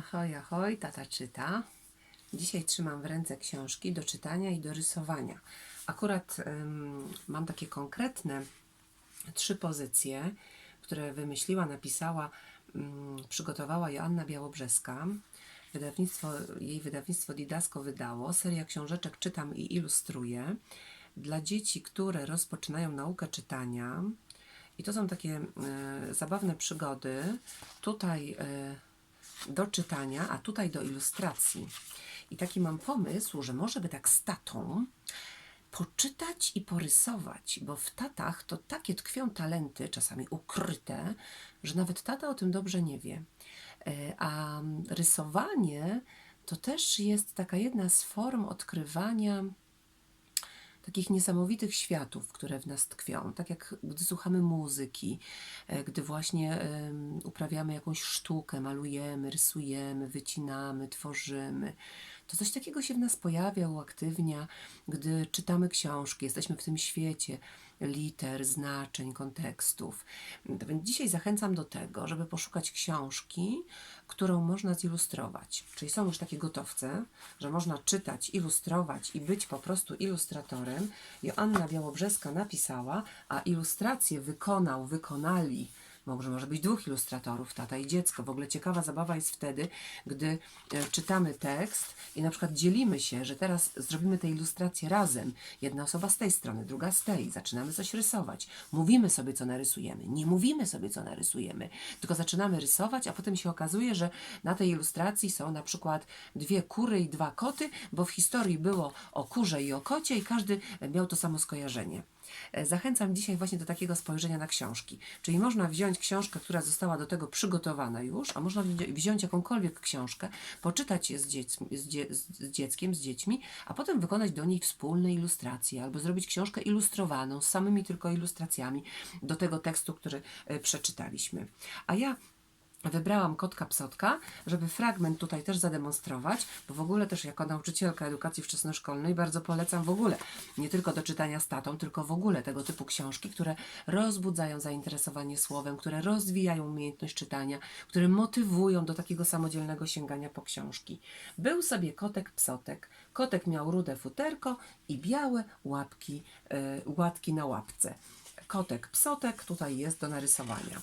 Ahoj, ahoj, tata czyta. Dzisiaj trzymam w ręce książki do czytania i do rysowania. Akurat ym, mam takie konkretne trzy pozycje, które wymyśliła, napisała, ym, przygotowała Joanna Białobrzeska. Wydawnictwo, jej wydawnictwo Didasko wydało. Seria książeczek czytam i ilustruję. Dla dzieci, które rozpoczynają naukę czytania. I to są takie e, zabawne przygody. Tutaj e, do czytania, a tutaj do ilustracji. I taki mam pomysł, że może by tak z tatą poczytać i porysować, bo w tatach to takie tkwią talenty, czasami ukryte, że nawet tata o tym dobrze nie wie. E, A rysowanie to też jest taka jedna z form odkrywania takich niesamowitych światów, które w nas tkwią. Tak jak gdy słuchamy muzyki, e, gdy właśnie uprawiamy jakąś sztukę, malujemy, rysujemy, wycinamy, tworzymy. To coś takiego się w nas pojawia, uaktywnia, gdy czytamy książki, jesteśmy w tym świecie liter, znaczeń, kontekstów. Dzisiaj zachęcam do tego, żeby poszukać książki, którą można zilustrować. Czyli są już takie gotowce, że można czytać, ilustrować i być po prostu ilustratorem. Joanna Białobrzeska napisała, a ilustrację wykonał, wykonali może, może być dwóch ilustratorów, tata i dziecko. W ogóle ciekawa zabawa jest wtedy, gdy e, czytamy tekst i na przykład dzielimy się, że teraz zrobimy tę ilustrację razem. Jedna osoba z tej strony, druga z tej. Zaczynamy coś rysować. Mówimy sobie, co narysujemy. Nie mówimy sobie, co narysujemy, tylko zaczynamy rysować, a potem się okazuje, że na tej ilustracji są na przykład dwie kury i dwa koty, bo w historii było o kurze i o kocie i każdy miał to samo skojarzenie. E, Zachęcam dzisiaj właśnie do takiego spojrzenia na książki. Czyli można wziąć książkę, która została do tego przygotowana już, a można wzi- wziąć jakąkolwiek książkę, poczytać je z, dziećmi, z, dzie- z dzieckiem, z dziećmi, a potem wykonać do niej wspólne ilustracje albo zrobić książkę ilustrowaną z samymi tylko ilustracjami do tego tekstu, który e, przeczytaliśmy. A ja Wybrałam kotka psotka, żeby fragment tutaj też zademonstrować, bo w ogóle też jako nauczycielka edukacji wczesnoszkolnej bardzo polecam w ogóle nie tylko do czytania z tatą, tylko w ogóle tego typu książki, które rozbudzają zainteresowanie słowem, które rozwijają umiejętność czytania, które motywują do takiego samodzielnego sięgania po książki. Był sobie kotek psotek. Kotek miał rude futerko i białe łapki, e, łatki na łapce. Kotek psotek tutaj jest do narysowania.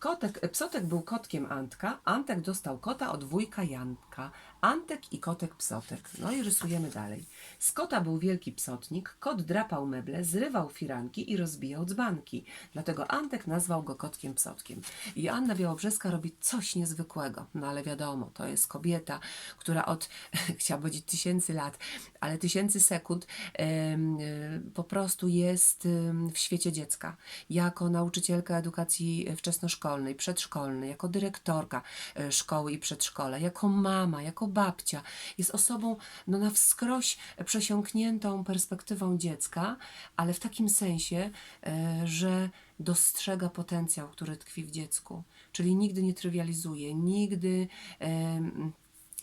Kotek, psotek był kotkiem Antka, Antek dostał kota od wujka Janka, Antek i kotek psotek. No i rysujemy dalej. Z kota był wielki psotnik, kot drapał meble, zrywał firanki i rozbijał dzbanki. Dlatego Antek nazwał go kotkiem psotkiem. I Anna Białobrzeska robi coś niezwykłego. No ale wiadomo, to jest kobieta, która od, chciała powiedzieć tysięcy lat, ale tysięcy sekund em, e, po prostu jest em, w świecie dziecka. Jako nauczycielka edukacji wczesnoszkolnej, przedszkolnej, jako dyrektorka e, szkoły i przedszkola, jako mama, jako babcia. Jest osobą no, na wskroś przesiąkniętą perspektywą dziecka, ale w takim sensie, e, że dostrzega potencjał, który tkwi w dziecku. Czyli nigdy nie trywializuje, nigdy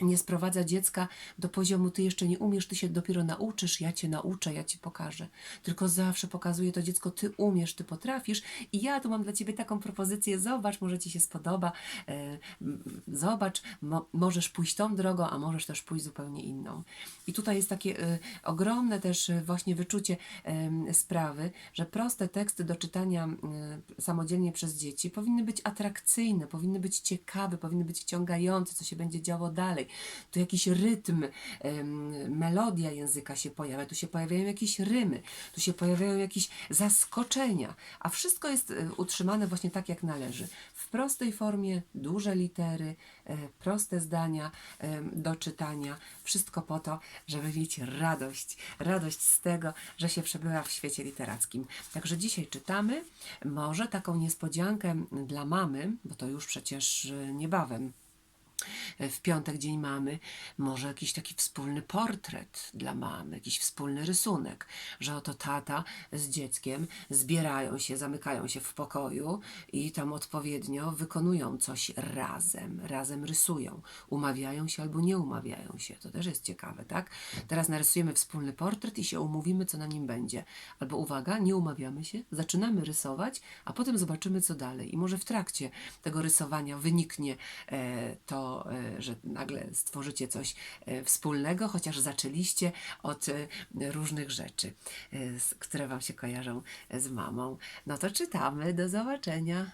nie sprowadza dziecka do poziomu ty jeszcze nie umiesz, ty się dopiero nauczysz, ja cię nauczę, ja ci pokażę. Tylko zawsze pokazuje to dziecko, ty umiesz, ty potrafisz i ja tu mam dla ciebie taką propozycję, zobacz, może ci się spodoba, e, zobacz, mo, możesz pójść tą drogą, a możesz też pójść zupełnie inną. I tutaj jest takie e, ogromne też e, właśnie wyczucie sprawy, że proste teksty do czytania samodzielnie przez dzieci powinny być atrakcyjne, powinny być ciekawe, powinny być wciągające, co się będzie działo dalej. Tu jakiś rytm, melodia języka się pojawia, tu się pojawiają jakieś rymy, tu się pojawiają jakieś zaskoczenia, a wszystko jest e, utrzymane właśnie tak, jak należy. W prostej formie, duże litery, e, proste zdania do czytania, wszystko po to, żeby mieć radość, radość z tego, że się przebywa w świecie literackim. Także dzisiaj czytamy, może taką niespodziankę dla mamy, bo to już przecież e, niebawem w piątek dzień mamy, może jakiś taki wspólny portret dla mamy, jakiś wspólny rysunek, że oto tata z dzieckiem zbierają się, zamykają się w pokoju i tam odpowiednio wykonują coś razem, razem rysują, umawiają się albo nie umawiają się, to też jest ciekawe, tak? Teraz narysujemy wspólny portret i się umówimy, co na nim będzie. Albo uwaga, nie umawiamy się, zaczynamy rysować, a potem zobaczymy, co dalej. I może w trakcie tego rysowania wyniknie e, to, e, że nagle stworzycie coś e, wspólnego, chociaż zaczęliście od e, różnych rzeczy, które Wam się kojarzą z mamą. No to czytamy. Do zobaczenia.